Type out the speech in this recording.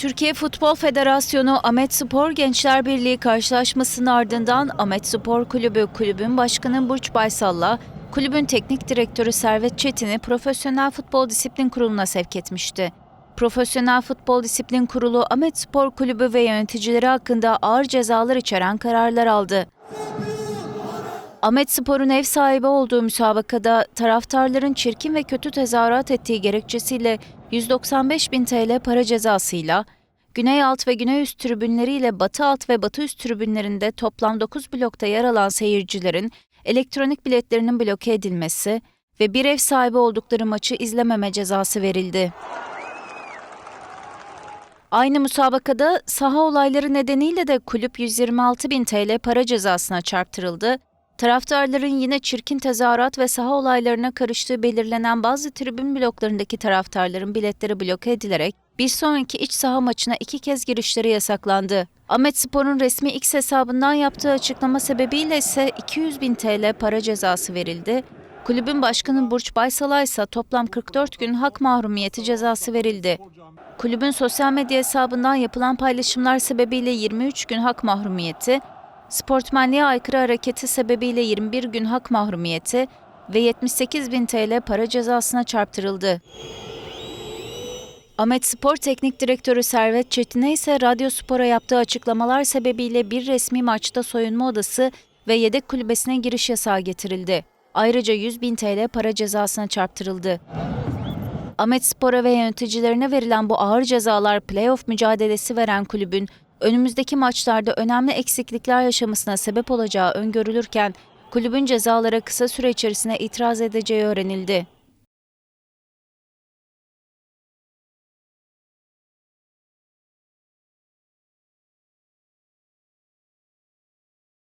Türkiye Futbol Federasyonu Ahmet Spor Gençler Birliği karşılaşmasının ardından Ahmet Spor Kulübü kulübün başkanı Burç Baysal'la kulübün teknik direktörü Servet Çetin'i Profesyonel Futbol Disiplin Kurulu'na sevk etmişti. Profesyonel Futbol Disiplin Kurulu Ahmet Spor Kulübü ve yöneticileri hakkında ağır cezalar içeren kararlar aldı. Ahmet Spor'un ev sahibi olduğu müsabakada taraftarların çirkin ve kötü tezahürat ettiği gerekçesiyle 195 bin TL para cezasıyla, Güney alt ve Güney üst tribünleriyle Batı alt ve Batı üst tribünlerinde toplam 9 blokta yer alan seyircilerin elektronik biletlerinin bloke edilmesi ve bir ev sahibi oldukları maçı izlememe cezası verildi. Aynı müsabakada saha olayları nedeniyle de kulüp 126 bin TL para cezasına çarptırıldı. Taraftarların yine çirkin tezahürat ve saha olaylarına karıştığı belirlenen bazı tribün bloklarındaki taraftarların biletleri bloke edilerek bir sonraki iç saha maçına iki kez girişleri yasaklandı. Ahmet Spor'un resmi X hesabından yaptığı açıklama sebebiyle ise 200 bin TL para cezası verildi. Kulübün başkanı Burç Baysal'a ise toplam 44 gün hak mahrumiyeti cezası verildi. Kulübün sosyal medya hesabından yapılan paylaşımlar sebebiyle 23 gün hak mahrumiyeti, sportmenliğe aykırı hareketi sebebiyle 21 gün hak mahrumiyeti ve 78 bin TL para cezasına çarptırıldı. Ahmet Spor Teknik Direktörü Servet Çetin'e ise Radyo Spor'a yaptığı açıklamalar sebebiyle bir resmi maçta soyunma odası ve yedek kulübesine giriş yasağı getirildi. Ayrıca 100 bin TL para cezasına çarptırıldı. Ahmet Spor'a ve yöneticilerine verilen bu ağır cezalar playoff mücadelesi veren kulübün önümüzdeki maçlarda önemli eksiklikler yaşamasına sebep olacağı öngörülürken kulübün cezalara kısa süre içerisinde itiraz edeceği öğrenildi.